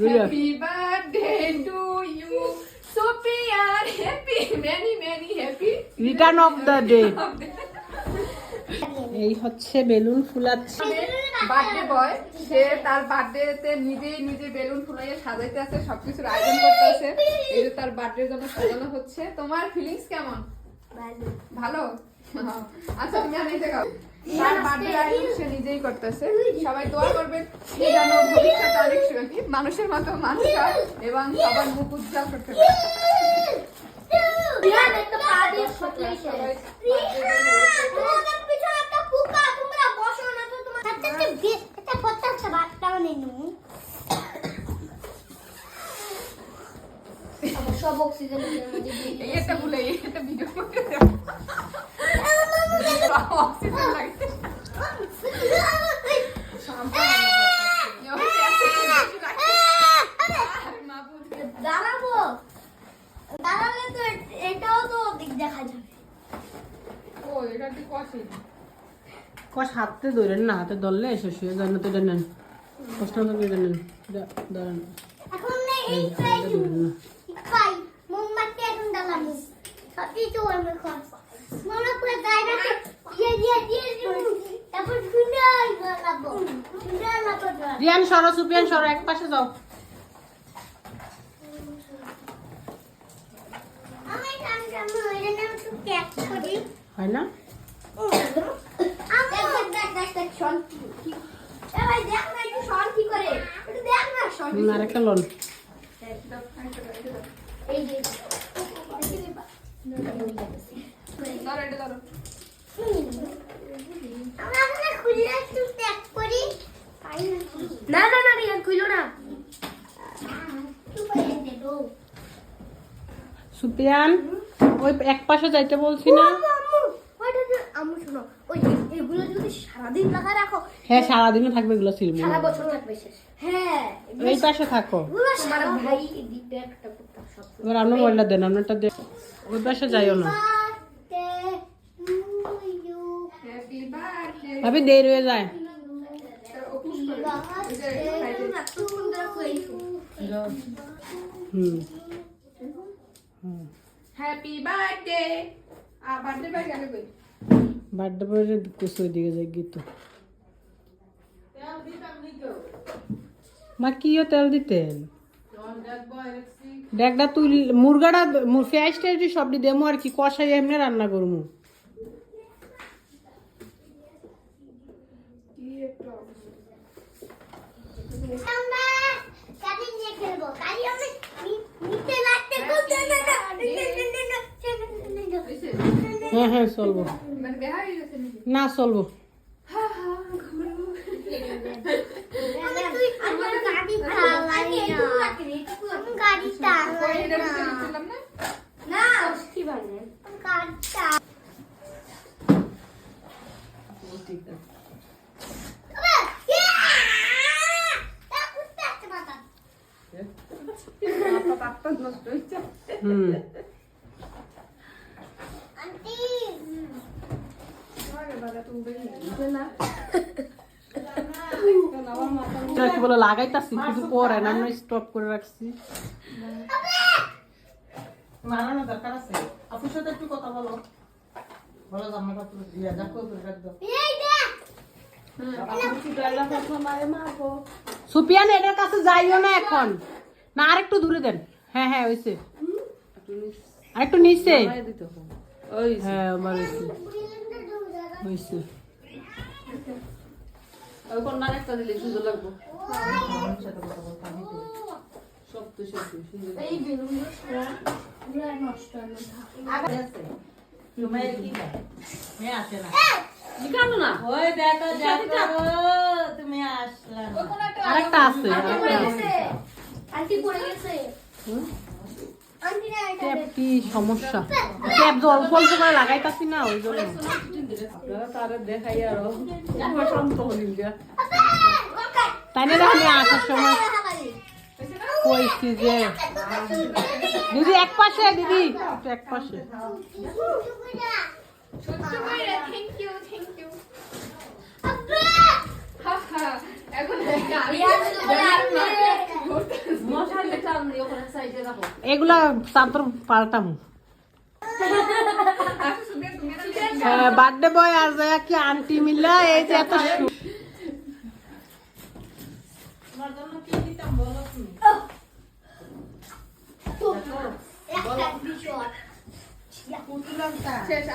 Happy birthday to you, Sophia. Happy, many, many happy. Return of the day এই হচ্ছে balloon ফুলাচ্ছে। Birthday boy সে তার বার্থডেতে নিজেই নিজে বেলুন ফুলাইয়ে সাজাইতে আছে সবকিছুর আয়োজন করতে আছে এই যে তার বার্থডের জন্য সাজানো হচ্ছে। তোমার ফিলিংস কেমন? ভালো। আচ্ছা তুমি এই দেখাও তার বার্থডে আয়োজন সে নিজেই করতেছে। সবাই দোয়া করবেন সে যেন ভবিষ্যতে অনেক সুখী মানুষের মতো মানুষ হয় এবং সবার মুখ উজ্জ্বল করতে পারে। সব অক্সিজেন। একটা ভুলে একটা ভিডিও করতে এটাও তো দিক দেখা কষে কষ হাতে ধরেন না হাতে ধরলে শেষ হয়ে যায় তো এটা নেন কষ্ট করে এটা নেন ধরেন এখন এই ধরেন না পাই মোমবাতি এখন জ্বালাবো সবই তো আমি কর মনে করে গায়না রিয়ান সরো সুপিয়ান সরো এক পাশে যাও। হয় না? দেখ দেখ দেখ দেখ শন এ ভাই দেখ না একটু শন কি করে একটু দেখ না শন হুম, আর একটা লোন এই যে। ধরো এটা ধরো না না না রিয়ান খুইলো না। সুপিয়ান ওই এক পাশে যাইতে বলছি না। আম্মু, আম্মু ওইটা শোনো ওই এগুলো যদি সারাদিন লাগা রাখো হ্যাঁ সারাদিনও থাকবে এগুলো সিলমু সারা বছর থাকবে হ্যাঁ এই পাশে থাকো। সারা ভাই দিতে একটা সব দেন ওই পাশে যাইও না birthday to you happy birthday ভাবি দেরি হয়ে যায়। হুম। হ্যাপি বার্থডে বার্থডে বাই গেলে কই? বার্থডে কিছু ওইদিকে যাই গীত মা কিও তেল দিতেন? ডেকটা তুই মুরগাটা সব দি দেমো আর কি কষাই এমনি রান্না করমু কি একটা অবস্থা। আমরা কাটি নিয়ে খেলব কালি আমি নি- নিচে লাগতে করতে না না হয়েছে? হ্যাঁ হ্যাঁ চলবো। মানে? না চলবো। গাড়ি চালাই না আমি গাড়ি চালাই এটা না ভিতরে দিলাম না? না কি বানিয়ে গাড়ি চালাই পাপ্পা নষ্ট একটু কথা বলো বলো জামা সুপিয়ান এটার কাছে যাইও না এখন। না আরেকটু দূরে দেন। হ্যাঁ হ্যাঁ হইছে আরেকটু নিচে। হ্যাঁ আমার আরেকটা আছে। ট্যাপ সমস্যা? করে লাগাইতাছি না ওই জন্য। তাই না আমি আসার সময় কইছি যে দিদি এক পাশে দিদি। এক পাশে। এগুলা চাদর পাল্টাম। হ্যাঁ বার্থডে বয় আর যায় কি আন্টি মিল্লা এই যে এত একটা